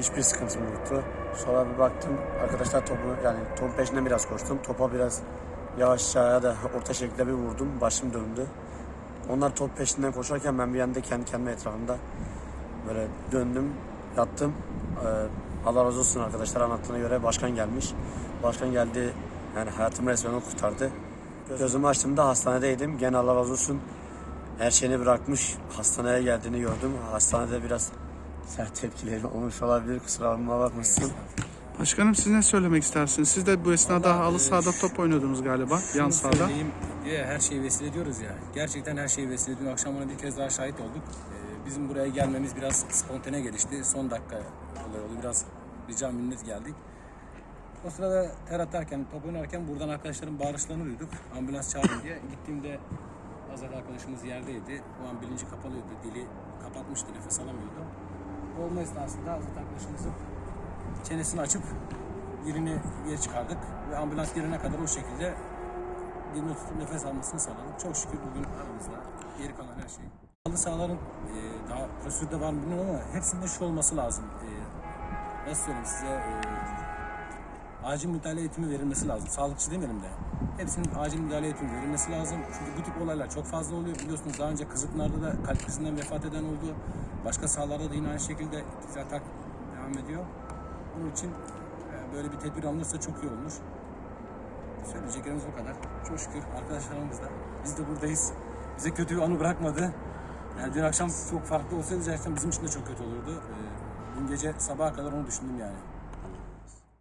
Hiçbir sıkıntım yoktu. Sonra bir baktım arkadaşlar topu yani topun peşinden biraz koştum. Topa biraz yavaşça da orta şekilde bir vurdum. Başım döndü. Onlar top peşinden koşarken ben bir anda kendi kendime etrafımda böyle döndüm, yattım. Ee, Allah razı olsun arkadaşlar anlattığına göre başkan gelmiş. Başkan geldi yani hayatımı resmen o kurtardı. Gözümü açtığımda hastanedeydim. Gene Allah razı olsun her şeyini bırakmış. Hastaneye geldiğini gördüm. Hastanede biraz sert tepkileri olmuş olabilir. Kusura bakmasın. Başkanım siz ne söylemek istersiniz? Siz de bu esnada halı sahada top oynuyordunuz galiba. Yan sahada. söyleyeyim diye her şeyi vesile ediyoruz ya. Gerçekten her şeyi vesile ediyor. Akşam ona bir kez daha şahit olduk. Ee, bizim buraya gelmemiz biraz spontane gelişti. Son dakika olay oldu. Biraz rica minnet geldik. O sırada ter atarken, top oynarken buradan arkadaşların bağırışlarını duyduk. Ambulans çağırın diye. Gittiğimde Azat arkadaşımız yerdeydi. O an bilinci kapalıydı. Dili kapatmıştı, nefes alamıyordu. Olma esnasında Azat arkadaşımızın çenesini açıp dilini geri çıkardık. Ve ambulans gelene kadar o şekilde dilini tutup nefes almasını sağladık. Çok şükür bugün aramızda. Geri kalan her şey. Halı sahaların e, daha prosedürde var mı bilmiyorum ama hepsinde şu olması lazım. E, nasıl söyleyeyim size e, acil müdahale eğitimi verilmesi lazım. Sağlıkçı demeyelim de. Hepsinin acil müdahale eğitimi verilmesi lazım. Çünkü bu tip olaylar çok fazla oluyor. Biliyorsunuz daha önce Kızıklar'da da kalp krizinden vefat eden oldu. Başka sahalarda da yine aynı şekilde atak devam ediyor. Bunun için e, böyle bir tedbir alınırsa çok iyi olur. Söyleyeceklerimiz o kadar. Çok şükür arkadaşlarımız da. Biz de buradayız. Bize kötü bir anı bırakmadı. Yani dün akşam çok farklı olsaydı gerçekten bizim için de çok kötü olurdu. Ee, dün gece sabaha kadar onu düşündüm yani.